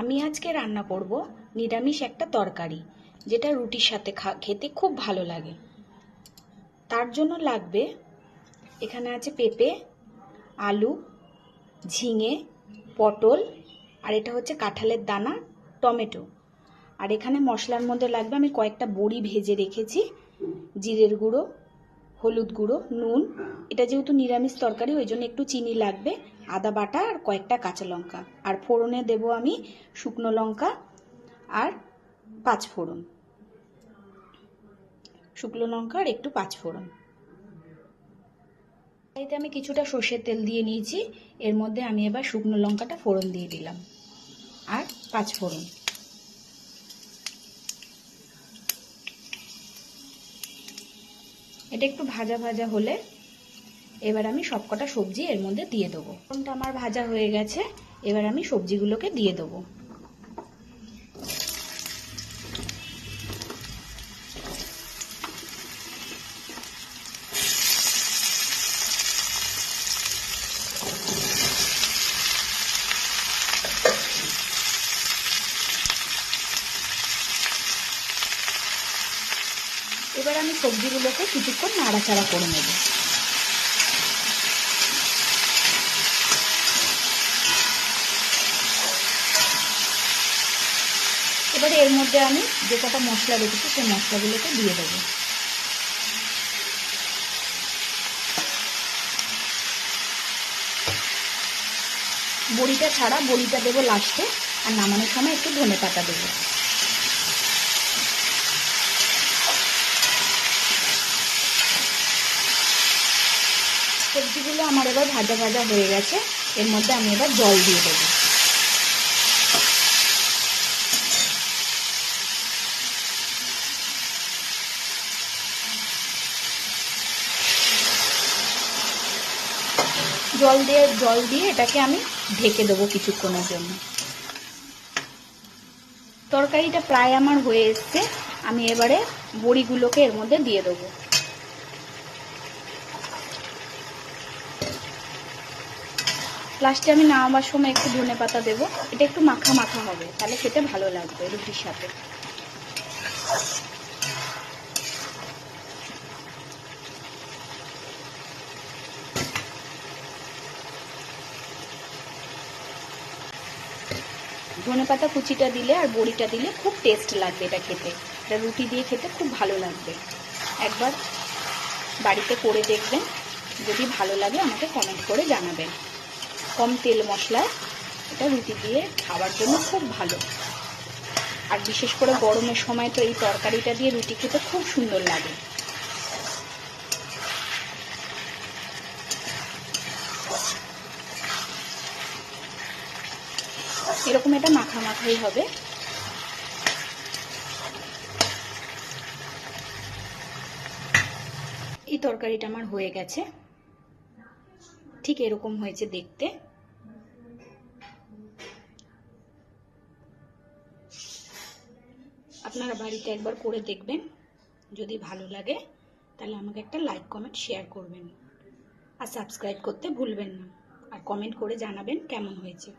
আমি আজকে রান্না করব নিরামিষ একটা তরকারি, যেটা রুটির সাথে খেতে খুব ভালো লাগে। তার জন্য লাগবে, এখানে আছে পেঁপে, আলু, ঝিঙে, পটল, আর এটা হচ্ছে কাঁঠালের দানা, টমেটো। আর এখানে মশলার মধ্যে লাগবে আমি কয়েকটা বড়ি ভেজে রেখেছি, জিরের গুঁড়ো, হলুদ গুঁড়ো, নুন। এটা যেহেতু নিরামিষ তরকারি, ওই জন্য একটু চিনি লাগবে। আদা বাটা আর কয়েকটা কাঁচা লঙ্কা। আর ফোড়নে দেব আমি শুকনো লঙ্কা আর পাঁচ ফোড়ন। শুকনো লঙ্কা আর একটু পাঁচ ফোড়ন। এতে আমি কিছুটা সর্ষের তেল দিয়ে নিয়েছি। এর মধ্যে আমি এবার শুকনো লঙ্কাটা ফোড়ন দিয়ে দিলাম। আর পাঁচ ফোড়ন। এটা একটু ভাজা ভাজা হলে এবার আমি সবকটা সবজি এর মধ্যে দিয়ে দেবো। ফোড়নটা আমার ভাজা হয়ে গেছে, এবার আমি সবজিগুলোকে দিয়ে দেবো। এবার আমি সবজিগুলোকে কিছুক্ষণ নাড়াচাড়া করে নেব। এবারে এর মধ্যে আমি যে কটা মশলা রেখেছি, সেই মশলাগুলোকে দিয়ে দেবো। বড়িটা ছাড়া বড়িটা দেবো লাস্টে, আর নামানোর সময় একটু ধনে পাতা দেবো। সবজিগুলো আমার এবার ভাজা ভাজা হয়ে গেছে, এর মধ্যে আমি এবার জল দিয়ে দেবো। জল দিয়ে জল দিয়ে এটাকে আমি ঢেকে দেবো কিছুক্ষণের জন্য। তরকারিটা প্রায় আমার হয়ে এসছে। আমি এবারে বড়িগুলোকে এর মধ্যে দিয়ে দেবো। লাস্টে আমি নামাবার সময় একটু ধনে পাতা দেবো। এটা একটু মাখা মাখা হবে, তাহলে খেতে ভালো লাগবে রুটির সাথে। ধনে পাতা কুচিটা দিলে আর বড়িটা দিলে খুব টেস্ট লাগবে এটা খেতে। এটা রুটি দিয়ে খেতে খুব ভালো লাগবে। একবার বাড়িতে করে দেখবেন। যদি ভালো লাগে আমাকে কমেন্ট করে জানাবেন। কম তেল মশলায় এটা রুটি দিয়ে খাওয়ার জন্য খুব ভালো। আর বিশেষ করে গরমের সময় তো এই তরকারিটা দিয়ে রুটি খেতে খুব সুন্দর লাগে। এরকম এটা মাখা মাখাই হবে। এই তরকারিটা আমার হয়ে গেছে। ঠিক এরকম হয়েছে দেখতে। আপনারা বাড়িতে একবার করে দেখবেন। যদি ভালো লাগে, তাহলে আমাকে একটা লাইক কমেন্ট শেয়ার করবেন। আর সাবস্ক্রাইব করতে ভুলবেন না। আর কমেন্ট করে জানাবেন কেমন হয়েছে।